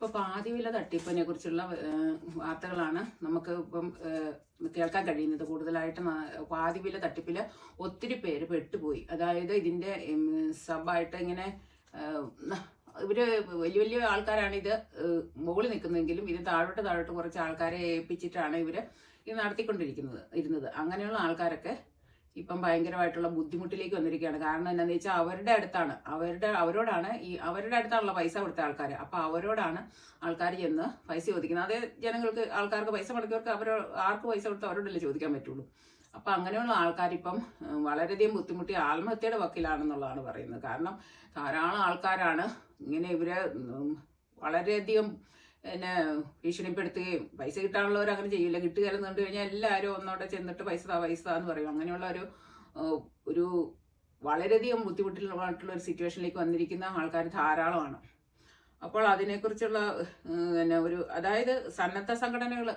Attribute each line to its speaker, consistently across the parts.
Speaker 1: ഇപ്പൊ പാതിവില തട്ടിപ്പിനെ കുറിച്ചുള്ള വാർത്തകളാണ് നമുക്ക് ഇപ്പം കേൾക്കാൻ കഴിയുന്നത്. കൂടുതലായിട്ട് പാതിവില തട്ടിപ്പിൽ ഒത്തിരി പേര് പെട്ടുപോയി. അതായത് ഇതിന്റെ ഉം, സബായിട്ട് ഇങ്ങനെ ഇവർ വലിയ വലിയ ആൾക്കാരാണ് ഇത് മുകളിൽ നിൽക്കുന്നതെങ്കിലും ഇത് താഴോട്ട് താഴോട്ട് കുറച്ച് ആൾക്കാരെ ഏൽപ്പിച്ചിട്ടാണ് ഇവർ ഇത് നടത്തിക്കൊണ്ടിരിക്കുന്നത് ഇരുന്നത്. അങ്ങനെയുള്ള ആൾക്കാരൊക്കെ ഇപ്പം ഭയങ്കരമായിട്ടുള്ള ബുദ്ധിമുട്ടിലേക്ക് വന്നിരിക്കുകയാണ്. കാരണം എന്താണെന്ന് വെച്ചാൽ അവരുടെ അടുത്താണ്. അവരുടെ അവരോടാണ് ഈ അവരുടെ അടുത്താണല്ലോ പൈസ കൊടുത്ത ആൾക്കാർ അപ്പോൾ അവരോടാണ് ആൾക്കാർ ചെന്ന് പൈസ ചോദിക്കുന്നത്. അതേ ജനങ്ങൾക്ക് ആൾക്കാർക്ക് പൈസ മുടക്കിയവർക്ക് അവർ ആർക്ക് പൈസ കൊടുത്ത് അവരോടല്ലേ ചോദിക്കാൻ പറ്റുള്ളൂ. അപ്പൊ അങ്ങനെയുള്ള ഉം, വളരെയധികം ബുദ്ധിമുട്ടി ആത്മഹത്യയുടെ വക്കിലാണെന്നുള്ളതാണ് പറയുന്നത്. കാരണം ധാരാളം ആൾക്കാരാണ് ഇങ്ങനെ ഇവരെ വളരെയധികം പിന്നെ ഭീഷണിപ്പെടുത്തുകയും പൈസ കിട്ടാനുള്ളവർ അങ്ങനെ ചെയ്യില്ല. കിട്ടുകയെന്ന് കണ്ടു കഴിഞ്ഞാൽ എല്ലാവരും ഒന്നോടെ ചെന്നിട്ട് പൈസ പൈസ എന്ന് പറയും. അങ്ങനെയുള്ള ഒരു ഒരു വളരെയധികം ബുദ്ധിമുട്ടിലുള്ള ഒരു സിറ്റുവേഷനിലേക്ക് വന്നിരിക്കുന്ന ആൾക്കാർ ധാരാളമാണ്. അപ്പോൾ അതിനെക്കുറിച്ചുള്ള പിന്നെ ഒരു അതായത് സന്നദ്ധ സംഘടനകൾ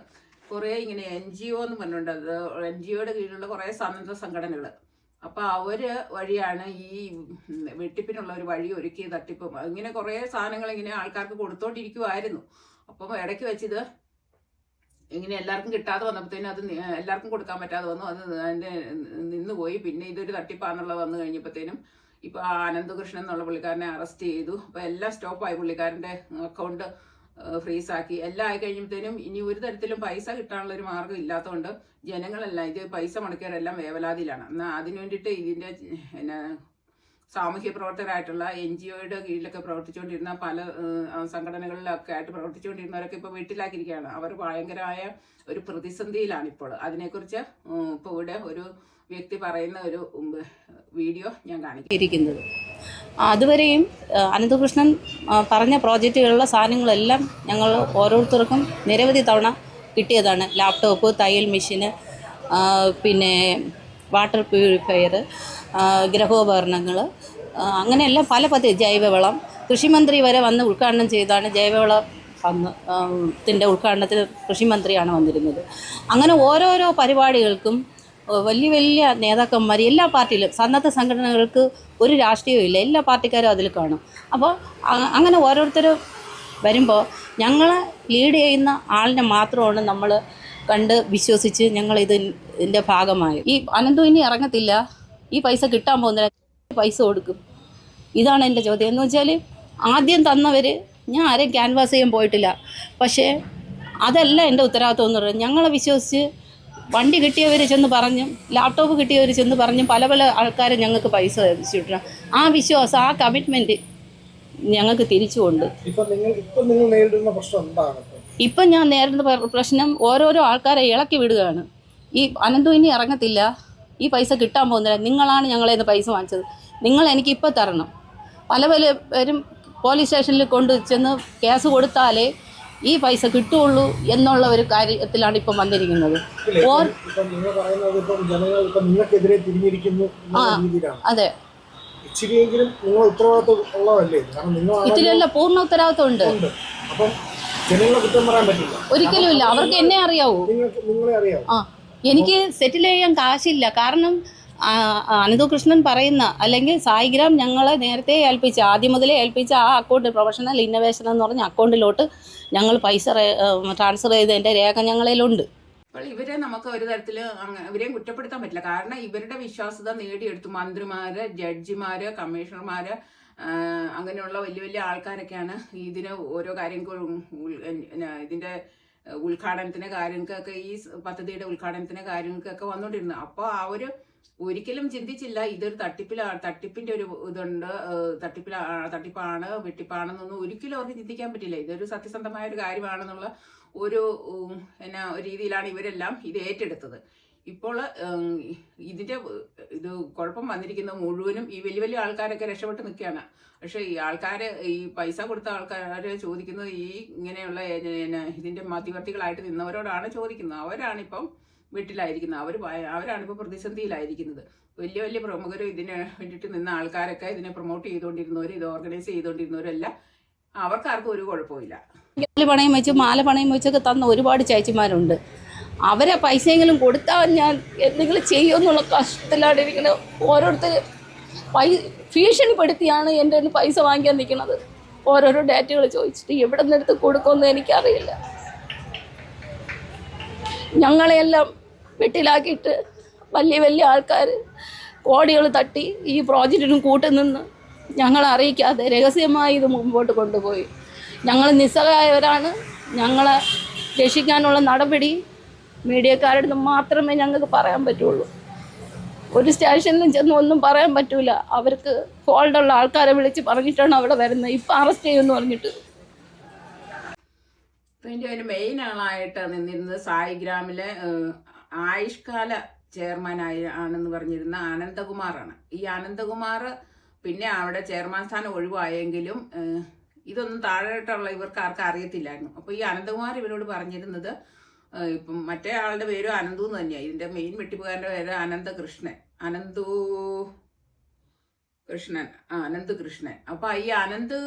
Speaker 1: കുറേ ഇങ്ങനെ എൻ ജി ഒ എന്ന് പറഞ്ഞിട്ടുണ്ട്. അത് എൻ ജി ഒയുടെ കീഴിലുള്ള കുറേ സന്നദ്ധ സംഘടനകൾ. അപ്പോൾ അവർ വഴിയാണ് ഈ വെട്ടിപ്പിനുള്ള ഒരു വഴി ഒരുക്കി തട്ടിപ്പും. ഇങ്ങനെ കുറേ സാധനങ്ങൾ ഇങ്ങനെ ആൾക്കാർക്ക് കൊടുത്തോണ്ടിരിക്കുമായിരുന്നു അപ്പം ഇടയ്ക്ക് വെച്ചിത് ഇങ്ങനെ എല്ലാവർക്കും കിട്ടാതെ വന്നപ്പോഴത്തേനും അത് എല്ലാവർക്കും കൊടുക്കാൻ പറ്റാതെ വന്നു. അത് അതിന്റെ നിന്ന് പോയി. പിന്നെ ഇതൊരു തട്ടിപ്പാന്നുള്ളത് വന്നു കഴിഞ്ഞപ്പോഴത്തേനും ഇപ്പോൾ ആ അനന്തകൃഷ്ണൻ എന്നുള്ള പുള്ളിക്കാരനെ അറസ്റ്റ് ചെയ്തു. അപ്പോൾ എല്ലാം സ്റ്റോപ്പായി പുള്ളിക്കാരന്റെ അക്കൗണ്ട് ഫ്രീസ് ആക്കി. എല്ലാം ആയി കഴിയുമ്പോഴത്തേനും ഇനി ഒരു തരത്തിലും പൈസ കിട്ടാനുള്ള ഒരു മാർഗം ഇല്ലാത്തതുകൊണ്ട് ജനങ്ങളെല്ലാം ഇത് പൈസ മുടക്കിയവരെല്ലാം വേവലാതിയിലാണ്. എന്നാൽ അതിനു വേണ്ടിയിട്ട് ഇതിന്റെ സാമൂഹ്യ പ്രവർത്തകരായിട്ടുള്ള എൻ ജി ഒയുടെ കീഴിലൊക്കെ പ്രവർത്തിച്ചുകൊണ്ടിരുന്ന പല സംഘടനകളിലൊക്കെ ആയിട്ട് പ്രവർത്തിച്ചുകൊണ്ടിരുന്നവരൊക്കെ ഇപ്പോൾ വീട്ടിലാക്കിയിരിക്കുകയാണ്. അവർ ഭയങ്കരമായ ഒരു പ്രതിസന്ധിയിലാണ് ഇപ്പോൾ അതിനെക്കുറിച്ച് ഇപ്പോൾ ഇവിടെ ഒരു വ്യക്തി പറയുന്ന ഒരു വീഡിയോ ഞാൻ
Speaker 2: കാണിക്കുന്നത് അതുവരെയും അനന്തകൃഷ്ണൻ പറഞ്ഞ പ്രോജക്റ്റുകളിലുള്ള സാധനങ്ങളെല്ലാം ഞങ്ങൾ ഓരോരുത്തർക്കും നിരവധി തവണ കിട്ടിയതാണ്. ലാപ്ടോപ്പ് തയ്യൽ മെഷീന് പിന്നെ വാട്ടർ പ്യൂരിഫയർ ഗ്രഹോപകരണങ്ങൾ. അങ്ങനെയെല്ലാം പല പദ്ധതി ജൈവവളം. കൃഷിമന്ത്രി വരെ വന്ന് ഉദ്ഘാടനം ചെയ്താണ് ജൈവവളം വന്ന് ത്തിന്റെ ഉദ്ഘാടനത്തിന് കൃഷിമന്ത്രിയാണ് വന്നിരുന്നത്. അങ്ങനെ ഓരോരോ പരിപാടികൾക്കും വലിയ വലിയ നേതാക്കന്മാർ എല്ലാ പാർട്ടിയിലും സന്നദ്ധ സംഘടനകൾക്ക് ഒരു രാഷ്ട്രീയവും ഇല്ല. എല്ലാ പാർട്ടിക്കാരും അതിൽ കാണും. അപ്പോൾ അങ്ങനെ ഓരോരുത്തരും വരുമ്പോൾ ഞങ്ങളെ ലീഡ് ചെയ്യുന്ന ആളിനെ മാത്രമാണ് നമ്മൾ കണ്ട് വിശ്വസിച്ച് ഞങ്ങളിത് ഇത് ഇതിന്റെ ഭാഗമായി ഈ അനന്തു ഇനി ഇറങ്ങത്തില്ല? ഈ പൈസ കിട്ടാൻ പോകുന്നില്ല. പൈസ കൊടുക്കും. ഇതാണ് എന്റെ ചോദ്യം. എന്ന് വെച്ചാൽ ആദ്യം തന്നവർ ഞാൻ ആരെയും ക്യാൻവാസ് ചെയ്യാൻ പോയിട്ടില്ല. പക്ഷേ അതല്ല എന്റെ ഉത്തരവാദിത്വം എന്ന് പറയുന്നത്. ഞങ്ങളെ വിശ്വസിച്ച് വണ്ടി കിട്ടിയവർ ചെന്ന് പറഞ്ഞും ലാപ്ടോപ്പ് കിട്ടിയവർ ചെന്ന് പറഞ്ഞും പല പല ആൾക്കാർ ഞങ്ങൾക്ക് പൈസ തിരിച്ചിട്ടു ആ വിശ്വാസം ആ കമ്മിറ്റ്മെന്റ് ഞങ്ങൾക്ക് തിരിച്ചുകൊണ്ട്?
Speaker 3: ഇപ്പം
Speaker 2: ഞാൻ നേരിടുന്ന പ്രശ്നം ഓരോരോ ആൾക്കാരെ ഇളക്കി വിടുകയാണ്. ഈ അനന്തു ഇനി ഇറങ്ങത്തില്ല. ഈ പൈസ കിട്ടാൻ പോകുന്നില്ല. നിങ്ങളാണ് ഞങ്ങളെ ഇന്ന് പൈസ വാങ്ങിച്ചത്. നിങ്ങൾ എനിക്ക് ഇപ്പോൾ തരണം. പല പല പേരും പോലീസ് സ്റ്റേഷനിൽ കൊണ്ട് ചെന്ന് കേസ് കൊടുത്താലേ ഈ പൈസ കിട്ടുള്ളൂ എന്നുള്ള ഒരു കാര്യത്തിലാണ് ഇപ്പം വന്നിരിക്കുന്നത്. ഓർ അതെ.
Speaker 3: ഇച്ചിരിയെങ്കിലും നിങ്ങൾ ഉത്തരവാദിത്വം ഉള്ളതല്ലേ? കാരണം നിങ്ങൾ
Speaker 2: ഇതിലെല്ലാം പൂർണ ഉത്തരവാദിത്വം ഉണ്ട്.
Speaker 3: ഉണ്ട് അപ്പം ജനങ്ങളെ കുറ്റം പറയാൻ പറ്റില്ല.
Speaker 2: ഒരിക്കലും ഇല്ല. അവർക്ക് എന്നെ അറിയാവൂ.
Speaker 3: നിങ്ങൾക്ക് നിങ്ങളെ അറിയാവൂ.
Speaker 2: ആ. എനിക്ക് സെറ്റിൽ ചെയ്യാൻ കാശില്ല. കാരണം അനന്തു കൃഷ്ണൻ അനന്തകൃഷ്ണൻ പറയുന്ന അല്ലെങ്കിൽ സായിഗ്രാം ഞങ്ങളെ നേരത്തെ ഏൽപ്പിച്ച ആദ്യം മുതലേ ഏൽപ്പിച്ച ആ അക്കൗണ്ട് പ്രൊഫഷണൽ ഇന്നോവേഷൻ എന്ന് പറഞ്ഞ അക്കൗണ്ടിലോട്ട് ഞങ്ങൾ പൈസ ട്രാൻസ്ഫർ ചെയ്തതിന്റെ രേഖ ഞങ്ങളിലുണ്ട്.
Speaker 1: അപ്പോൾ ഇവരെ നമുക്ക് ഒരു തരത്തിൽ ഇവരെയും കുറ്റപ്പെടുത്താൻ പറ്റില്ല. കാരണം ഇവരുടെ വിശ്വാസ്യത നേടിയെടുത്തു. മന്ത്രിമാര് ജഡ്ജിമാര് കമ്മീഷണർമാര് അങ്ങനെയുള്ള വലിയ വലിയ ആൾക്കാരൊക്കെയാണ് ഇതിന് ഓരോ കാര്യങ്ങളും ഇതിന്റെ ഉദ്ഘാടനത്തിന് കാര്യങ്ങൾക്കൊക്കെ ഈ പദ്ധതിയുടെ ഉദ്ഘാടനത്തിന് കാര്യങ്ങൾക്കൊക്കെ വന്നുകൊണ്ടിരുന്നത് അപ്പോൾ ആ ഒരു ഒരിക്കലും ചിന്തിച്ചില്ല ഇതൊരു തട്ടിപ്പിലാണ് തട്ടിപ്പിന്റെ ഒരു ഇതുണ്ട് തട്ടിപ്പിലാണ് തട്ടിപ്പിലാ തട്ടിപ്പാണ് വെട്ടിപ്പാണെന്നൊന്നും ഒരിക്കലും അവർക്ക് ചിന്തിക്കാൻ പറ്റില്ല. ഇതൊരു സത്യസന്ധമായ ഒരു കാര്യമാണെന്നുള്ള ഒരു എന്നാ രീതിയിലാണ് ഇവരെല്ലാം ഇത് ഏറ്റെടുത്തത്. ഇപ്പോൾ ഇതിന്റെ ഇത് കുഴപ്പം വന്നിരിക്കുന്നത് മുഴുവനും ഈ വലിയ വലിയ ആൾക്കാരൊക്കെ രക്ഷപ്പെട്ട് നിൽക്കുകയാണ്. പക്ഷെ ഈ ആൾക്കാർ ഈ പൈസ കൊടുത്ത ആൾക്കാർ ചോദിക്കുന്നത് ഈ ഇങ്ങനെയുള്ള ഇതിന്റെ മധ്യവർത്തികളായിട്ട് നിന്നവരോടാണ് ചോദിക്കുന്നത്. അവരാണിപ്പം വീട്ടിലായിരിക്കുന്നത്. അവർ അവരാണിപ്പോൾ പ്രതിസന്ധിയിലായിരിക്കുന്നത്. വലിയ വലിയ പ്രമുഖരും ഇതിന് വേണ്ടിയിട്ട് നിന്ന ആൾക്കാരൊക്കെ ഇതിനെ പ്രൊമോട്ട് ചെയ്തുകൊണ്ടിരുന്നവരും ഇത് ഓർഗനൈസ് ചെയ്തുകൊണ്ടിരുന്നവരെല്ലാം. അവർക്കാർക്കും ഒരു കുഴപ്പമില്ല
Speaker 2: പണയം വെച്ച് മാല പണയം വെച്ചൊക്കെ തന്ന ഒരുപാട് ചേച്ചിമാരുണ്ട്. അവരെ പൈസയെങ്കിലും കൊടുത്താൽ ഞാൻ എന്തെങ്കിലും ചെയ്യുമെന്നുള്ള കഷ്ടത്തിലാണ് ഇരിക്കുന്നത് ഓരോരുത്തർ പൈ ഭീഷണിപ്പെടുത്തിയാണ് എന്റെ ഒന്ന് പൈസ വാങ്ങിക്കാൻ നിൽക്കുന്നത് ഓരോരോ ഡാറ്റകൾ ചോദിച്ചിട്ട് എവിടെ നിന്ന് എടുത്ത് കൊടുക്കുമെന്ന് എനിക്കറിയില്ല. ഞങ്ങളെയെല്ലാം വെട്ടിലാക്കിയിട്ട് വലിയ വലിയ ആൾക്കാർ കോടികൾ തട്ടി ഈ പ്രോജക്റ്റിനും കൂട്ടുനിന്ന് ഞങ്ങളെ അറിയിക്കാതെ രഹസ്യമായി ഇത് മുമ്പോട്ട് കൊണ്ടുപോയി. ഞങ്ങൾ നിസ്സഹായവരാണ്. ഞങ്ങളെ രക്ഷിക്കാനുള്ള നടപടി മീഡിയക്കാരുടെ നിന്ന് മാത്രമേ ഞങ്ങൾക്ക് പറയാൻ പറ്റുള്ളൂ. ഒരു സ്റ്റേഷനിലും ചെന്ന് ഒന്നും പറയാൻ പറ്റൂല. അവർക്ക് ഫോൾഡുള്ള ആൾക്കാരെ വിളിച്ച് പറഞ്ഞിട്ടാണ് അവിടെ വരുന്നത്. ഇപ്പം അറസ്റ്റ് ചെയ്യുമെന്ന് പറഞ്ഞിട്ട്.
Speaker 1: ഇതിന്റെ ഒരു മെയിൻ ആളായിട്ട് നിന്നിരുന്നത് സായിഗ്രാമിലെ ആയുഷ്കാല ചെയർമാൻ ആയി ആണെന്ന് പറഞ്ഞിരുന്ന ആനന്ദകുമാറാണ്. ഈ ആനന്ദകുമാർ പിന്നെ അവിടെ ചെയർമാൻ സ്ഥാനം ഒഴിവായെങ്കിലും ഇതൊന്നും താഴോട്ടുള്ള ഇവർക്ക് ആർക്കും അറിയത്തില്ലായിരുന്നു. അപ്പൊ ഈ അനന്തകുമാർ ഇവരോട് പറഞ്ഞിരുന്നത് ഇപ്പം മറ്റേ ആളുടെ പേര് അനന്തു എന്ന് തന്നെയാണ് ഇതിന്റെ മെയിൻ വെട്ടിപ്പുകാരന്റെ പേര് അനന്തകൃഷ്ണൻ. അനന്തു കൃഷ്ണൻ. ആ അനന്ത് കൃഷ്ണൻ അപ്പം ഈ അനന്ത്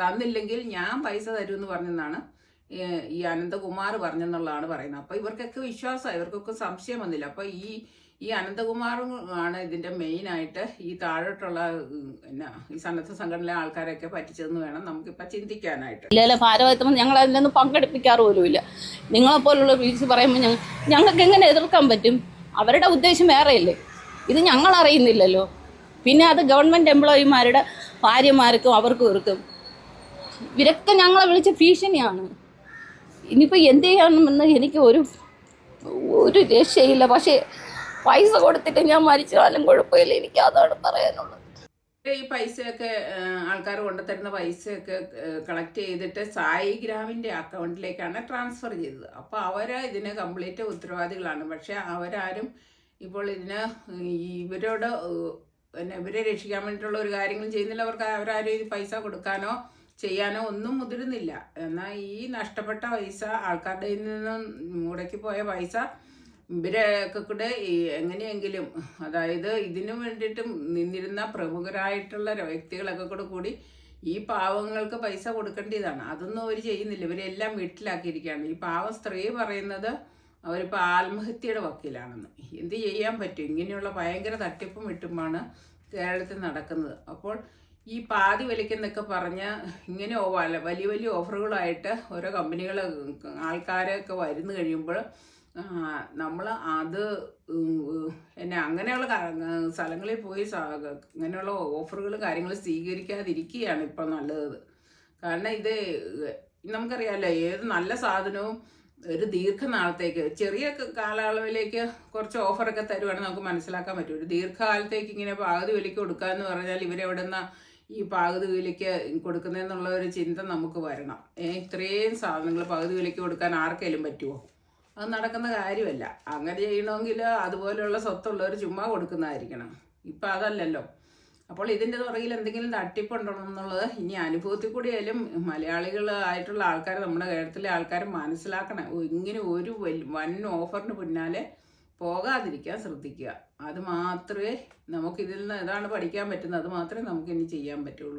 Speaker 1: തന്നില്ലെങ്കിൽ ഞാൻ പൈസ തരുമെന്ന് പറഞ്ഞെന്നാണ് ഈ അനന്തകുമാർ പറഞ്ഞെന്നുള്ളതാണ് പറയുന്നത്. അപ്പോൾ ഇവർക്കൊക്കെ വിശ്വാസമായി ഇവർക്കൊക്കെ സംശയം വന്നില്ല. അപ്പോൾ ഈ ഈ അനന്തകുമാറും ആണ് ഇതിന്റെ മെയിൻ ആയിട്ട് ഈ താഴോട്ടുള്ള എന്നാ ഈ സന്നദ്ധ സംഘടനയിലെ ആൾക്കാരൊക്കെ പറ്റിച്ചതെന്ന് വേണം നമുക്കിപ്പോൾ ചിന്തിക്കാനായിട്ട്.
Speaker 2: ഇല്ല ഭാരവാഹിത്വം ഞങ്ങൾ അതിലൊന്നും പങ്കെടുപ്പിക്കാറ് പോലുമില്ല. നിങ്ങളെപ്പോലുള്ള വിളിച്ച് പറയുമ്പോൾ ഞങ്ങൾ ഞങ്ങൾക്ക് എങ്ങനെ എതിർക്കാൻ പറ്റും? അവരുടെ ഉദ്ദേശം വേറെയല്ലേ. ഇത് ഞങ്ങൾ അറിയുന്നില്ലല്ലോ. പിന്നെ അത് ഗവൺമെന്റ് എംപ്ലോയിമാരുടെ ഭാര്യമാർക്കും അവർക്കും ഇവർക്കും ഇവരൊക്കെ ഞങ്ങളെ വിളിച്ച ഭീഷണിയാണ്. ഇനിയിപ്പോൾ എന്ത് ചെയ്യണമെന്ന് എനിക്ക് ഒരു ഒരു രക്ഷയില്ല. പക്ഷേ പൈസ കൊടുത്തിട്ട് ഞാൻ മരിച്ചാലും കുഴപ്പമില്ല. എനിക്ക് അതാണ് പറയാനുള്ളത്.
Speaker 1: ഈ പൈസയൊക്കെ ആൾക്കാർ കൊണ്ടുതരുന്ന പൈസയൊക്കെ കളക്ട് ചെയ്തിട്ട് സായി ഗ്രാമിന്റെ അക്കൗണ്ടിലേക്കാണ് ട്രാൻസ്ഫർ ചെയ്തത്. അപ്പോൾ അവർ ഇതിന് കംപ്ലീറ്റ് ഉത്തരവാദികളാണ്. പക്ഷെ അവരാരും ഇപ്പോൾ ഇതിന് ഇവരോട് പിന്നെ ഇവരെ രക്ഷിക്കാൻ വേണ്ടിയിട്ടുള്ള ഒരു കാര്യങ്ങളും ചെയ്യുന്നില്ല. അവർക്ക് അവരാരും ഈ പൈസ കൊടുക്കാനോ ചെയ്യാനോ ഒന്നും മുതിരുന്നില്ല. എന്നാൽ ഈ നഷ്ടപ്പെട്ട പൈസ ആൾക്കാരുടെ നിന്നും മുടക്കി പോയ പൈസ ഇവരൊക്കെ കൂടെ എങ്ങനെയെങ്കിലും അതായത് ഇതിനു വേണ്ടിയിട്ടും നിന്നിരുന്ന പ്രമുഖരായിട്ടുള്ള വ്യക്തികളൊക്കെ കൂടെ കൂടി ഈ പാവങ്ങൾക്ക് പൈസ കൊടുക്കേണ്ടതാണ്. അതൊന്നും അവർ ചെയ്യുന്നില്ല. ഇവരെല്ലാം വീട്ടിലാക്കിയിരിക്കുകയാണ്. ഈ പാവ സ്ത്രീ പറയുന്നത് അവരിപ്പോൾ ആത്മഹത്യയുടെ വക്കീലാണെന്ന്. എന്ത് ചെയ്യാൻ പറ്റും? ഇങ്ങനെയുള്ള ഭയങ്കര തട്ടിപ്പും വിട്ടുമാണ് കേരളത്തിൽ നടക്കുന്നത്. അപ്പോൾ ഈ പാതി വിലയ്ക്കെന്നൊക്കെ പറഞ്ഞ് ഇങ്ങനെ വലിയ വലിയ ഓഫറുകളായിട്ട് ഓരോ കമ്പനികൾ ആൾക്കാരൊക്കെ വരുന്നു കഴിയുമ്പോൾ നമ്മൾ അത് എന്നെ അങ്ങനെയുള്ള സ്ഥലങ്ങളിൽ പോയി അങ്ങനെയുള്ള ഓഫറുകൾ കാര്യങ്ങൾ സ്വീകരിക്കാതിരിക്കുകയാണ് ഇപ്പം നല്ലത്. കാരണം ഇത് നമുക്കറിയാമല്ലോ ഏത് നല്ല സാധനവും ഒരു ദീർഘനാളത്തേക്ക് ചെറിയ കാലയളവിലേക്ക് കുറച്ച് ഓഫറൊക്കെ തരുവാണെങ്കിൽ നമുക്ക് മനസ്സിലാക്കാൻ പറ്റും. ഒരു ദീർഘകാലത്തേക്ക് ഇങ്ങനെ പാകുതി വിലയ്ക്ക് കൊടുക്കാന്ന് പറഞ്ഞാൽ ഇവരെവിടുന്ന ഈ പകുതി വിലയ്ക്ക് കൊടുക്കുന്നതെന്നുള്ള ഒരു ചിന്ത നമുക്ക് വരണം. ഇത്രയും സാധനങ്ങൾ പകുതി വിലയ്ക്ക് കൊടുക്കാൻ ആർക്കെങ്കിലും പറ്റുമോ അത് നടക്കുന്ന കാര്യമല്ല. അങ്ങനെ ചെയ്യണമെങ്കിൽ അതുപോലെയുള്ള സ്വത്തുള്ളവർ ചുമ്മാ കൊടുക്കുന്നതായിരിക്കണം. ഇപ്പം അതല്ലല്ലോ. അപ്പോൾ ഇതിന്റെ പുറകിൽ എന്തെങ്കിലും തട്ടിപ്പുണ്ടോ എന്നുള്ളത് ഇനി അനുഭവത്തിൽ കൂടിയായാലും മലയാളികളായിട്ടുള്ള ആൾക്കാർ നമ്മുടെ കേരളത്തിലെ ആൾക്കാർ മനസ്സിലാക്കണം. ഇങ്ങനെ ഒരു വൻ ഓഫറിന് പിന്നാലെ പോകാതിരിക്കാൻ ശ്രദ്ധിക്കുക. അത് മാത്രമേ നമുക്കിതിൽ നിന്ന് ഇതാണ് പഠിക്കാൻ പറ്റുന്നത്. അത് മാത്രമേ നമുക്ക് ഇനി ചെയ്യാൻ പറ്റുള്ളൂ.